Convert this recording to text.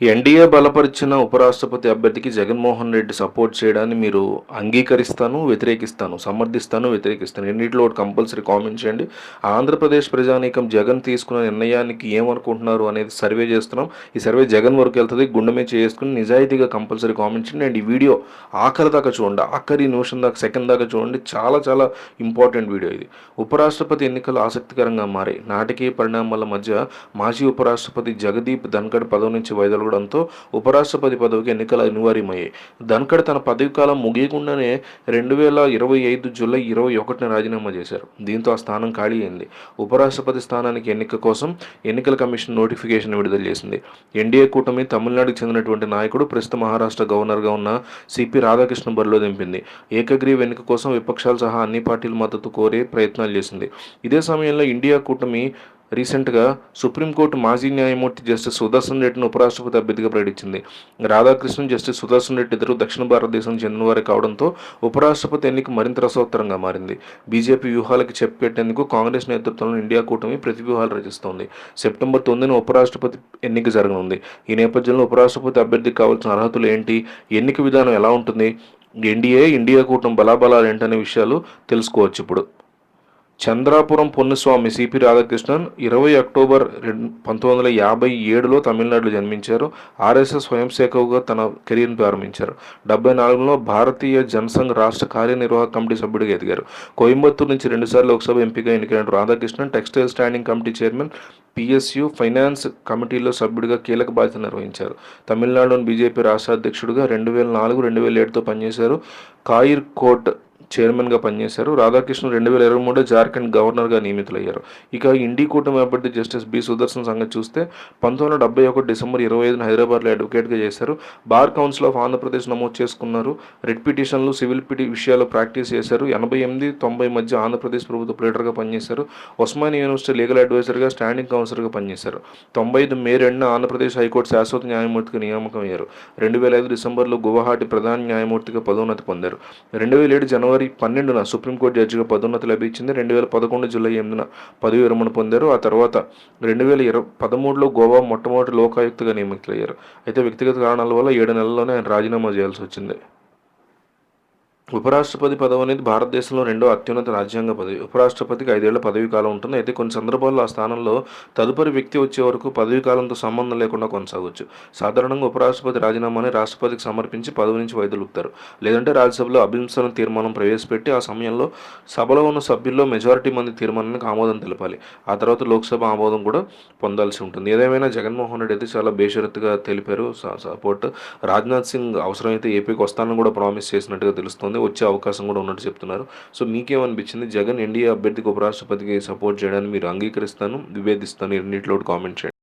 NDA బలపరిచిన ఉపరాష్ట్రపతి అభ్యర్థికి జగన్మోహన్ రెడ్డి సపోర్ట్ చేయడాన్ని మీరు అంగీకరిస్తాను వ్యతిరేకిస్తాను సమర్థిస్తాను వ్యతిరేకిస్తాను. ఎన్నింటిలో ఒకటి కంపల్సరీ కామెంట్ చేయండి. ఆంధ్రప్రదేశ్ ప్రజానీకం జగన్ తీసుకున్న నిర్ణయానికి ఏమనుకుంటున్నారు అనేది సర్వే చేస్తున్నాం. ఈ సర్వే జగన్ వరకు వెళ్తుంది. గుండెమే చేసుకుని నిజాయితీగా కంపల్సరీ కామెంట్ చేయండి. అండ్ ఈ వీడియో ఆఖరి దాకా చూడండి. ఆఖరి నిమిషం దాకా సెకండ్ దాకా చూడండి. చాలా చాలా ఇంపార్టెంట్ వీడియో ఇది. ఉపరాష్ట్రపతి ఎన్నికలు ఆసక్తికరంగా మారాయి. నాటకీయ పరిణామాల మధ్య మాజీ ఉపరాష్ట్రపతి జగదీప్ ధన్కడ్ పదవి నుంచి జరగడంతో ఉపరాష్ట్రపతి పదవికి ఎన్నికలు అనివార్యమయ్యాయి. ధన్కడ్ తన పదవి కాలం ముగియకుండానే రెండు వేల ఇరవై ఐదు జూలై ఇరవై ఒకటిన రాజీనామా చేశారు. దీంతో ఆ స్థానం ఖాళీ అయింది. ఉపరాష్ట్రపతి స్థానానికి ఎన్నిక కోసం ఎన్నికల కమిషన్ నోటిఫికేషన్ విడుదల చేసింది. ఎన్డీఏ కూటమి తమిళనాడుకు చెందినటువంటి నాయకుడు ప్రస్తుత మహారాష్ట్ర గవర్నర్గా ఉన్న సిపి రాధాకృష్ణ బరిలో దింపింది. ఏకగ్రీవ ఎన్నిక కోసం విపక్షాలు సహా అన్ని పార్టీల మద్దతు కోరే ప్రయత్నాలు చేసింది. ఇదే సమయంలో ఇండియా కూటమి రీసెంట్గా సుప్రీంకోర్టు మాజీ న్యాయమూర్తి జస్టిస్ సుదర్శన్ రెడ్డిని ఉపరాష్ట్రపతి అభ్యర్థిగా ప్రకటించింది. రాధాకృష్ణన్ జస్టిస్ సుదర్శన్ రెడ్డి ఇద్దరు దక్షిణ భారతదేశం చెందినవారే కావడంతో ఉపరాష్ట్రపతి ఎన్నిక మరింత రసోత్తరంగా మారింది. బీజేపీ వ్యూహాలకు చెప్పెట్టేందుకు కాంగ్రెస్ నేతృత్వంలో ఇండియా కూటమి ప్రతి వ్యూహాలు రచిస్తోంది. సెప్టెంబర్ తొమ్మిదిన ఉపరాష్ట్రపతి ఎన్నిక జరగనుంది. ఈ నేపథ్యంలో ఉపరాష్ట్రపతి అభ్యర్థికి కావాల్సిన అర్హతలు ఏంటి? ఎన్నిక విధానం ఎలా ఉంటుంది? ఎన్డీఏ ఇండియా కూటమి బలాబలాలు ఏంటనే విషయాలు తెలుసుకోవచ్చు ఇప్పుడు. చంద్రాపురం పొన్నుస్వామి సిపి రాధాకృష్ణన్ ఇరవై అక్టోబర్ రెండు పంతొమ్మిది వందల యాభై ఏడులో తమిళనాడులో జన్మించారు. ఆర్ఎస్ఎస్ స్వయం సేవకుగా తన కెరీర్ను ప్రారంభించారు. డెబ్బై నాలుగులో భారతీయ జనసంఘ్ రాష్ట్ర కార్యనిర్వాహక కమిటీ సభ్యుడిగా ఎదిగారు. కోయంబత్తూరు నుంచి రెండుసార్లు లోక్సభ ఎంపీగా ఎన్నికైన Radhakrishnan textile standing committee chairman PSU finance కమిటీలో సభ్యుడిగా కీలక బాధ్యత నిర్వహించారు. తమిళనాడులోని బీజేపీ రాష్ట్ర అధ్యక్షుడిగా రెండు వేల నాలుగు రెండు వేల ఏడుతో పనిచేశారు. కాయిర్ కోట్ చైర్మన్గా పనిచేశారు. రాధాకృష్ణ రెండు వేల ఇరవై మూడు జార్ఖండ్ గవర్నర్గా నియమితులయ్యారు. ఇక ఇండి కూటమి అభ్యర్థి జస్టిస్ బి. సుదర్శన్ సంగతి చూస్తే పంతొమ్మిది వందల డెబ్బై ఒకటి డిసెంబర్ ఇరవై ఐదున హైదరాబాద్లో అడ్వకేట్గా చేశారు. బార్ కౌన్సిల్ ఆఫ్ ఆంధ్రప్రదేశ్ నమోదు చేసుకున్నారు. రెడ్ పిటిషన్లు సివిల్ పిటి విషయాలు ప్రాక్టీస్ చేశారు. ఎనభై ఎనిమిది తొంభై మధ్య ఆంధ్రప్రదేశ్ ప్రభుత్వ ప్లేటర్గా పనిచేశారు. ఉస్మానియా యూనివర్సిటీ లీగల్ అడ్వైజర్గా స్టాండింగ్ కౌన్సిలర్గా పనిచేశారు. తొంభై ఐదు మే రెండున ఆంధ్రప్రదేశ్ హైకోర్టు శాశ్వత న్యాయమూర్తిగా నియామకం అయ్యారు రెండు వేల ఐదు డిసెంబర్లో గువాహాటి ప్రధాన న్యాయమూర్తిగా పదోన్నతి పొందారు. రెండు వేల ఏడు జనవరి పన్నెండున సుప్రీంకోర్టు జడ్జిగా పదోన్నతి లభించింది. రెండు వేల పదకొండు జూలై ఎనిమిదిన పదవి విరమణ పొందారు. ఆ తర్వాత రెండు వేల ఇరవై పదమూడులో గోవా మొట్టమొదటి లోకాయుక్తగా నియమితులయ్యారు. అయితే వ్యక్తిగత కారణాల వల్ల ఏడు నెలల్లోనే ఆయన రాజీనామా చేయాల్సి వచ్చింది. ఉపరాష్ట్రపతి పదవి అనేది భారతదేశంలో రెండో అత్యున్నత రాజ్యాంగ పదవి. ఉపరాష్ట్రపతికి ఐదేళ్ళ పదవీ కాలం ఉంటుంది. అయితే కొన్ని సందర్భాల్లో ఆ స్థానంలో తదుపరి వ్యక్తి వచ్చే వరకు పదవీ కాలంతో సంబంధం లేకుండా కొనసాగవచ్చు సాధారణంగా ఉపరాష్ట్రపతి రాజీనామాని రాష్ట్రపతికి సమర్పించి పదవి నుంచి వైదొలుపుతారు లేదంటే రాజ్యసభలో అభింసన తీర్మానం ప్రవేశపెట్టి ఆ సమయంలో సభలో ఉన్న సభ్యుల్లో మెజారిటీ మంది తీర్మానానికి ఆమోదం తెలపాలి. ఆ తర్వాత లోక్సభ ఆమోదం కూడా పొందాల్సి ఉంటుంది. ఏదేమైనా జగన్మోహన్ రెడ్డి అయితే చాలా బేషరత్తుగా తెలిపారు. స- సపోర్ట్ రాజ్నాథ్ సింగ్ అవసరమైతే ఏపీకి వస్తానని కూడా ప్రామిస్ చేసినట్టుగా తెలుస్తుంది. వచ్చే అవకాశం కూడా ఉన్నట్టు చెప్తున్నారు. సో మీకేమనిపించింది? జగన్ ఎన్డీఏ అభ్యర్థికి ఉపరాష్ట్రపతికి సపోర్ట్ చేయడానికి మీరు అంగీకరిస్తాను విభేదిస్తాను రెండింటిలో కామెంట్ చేయండి.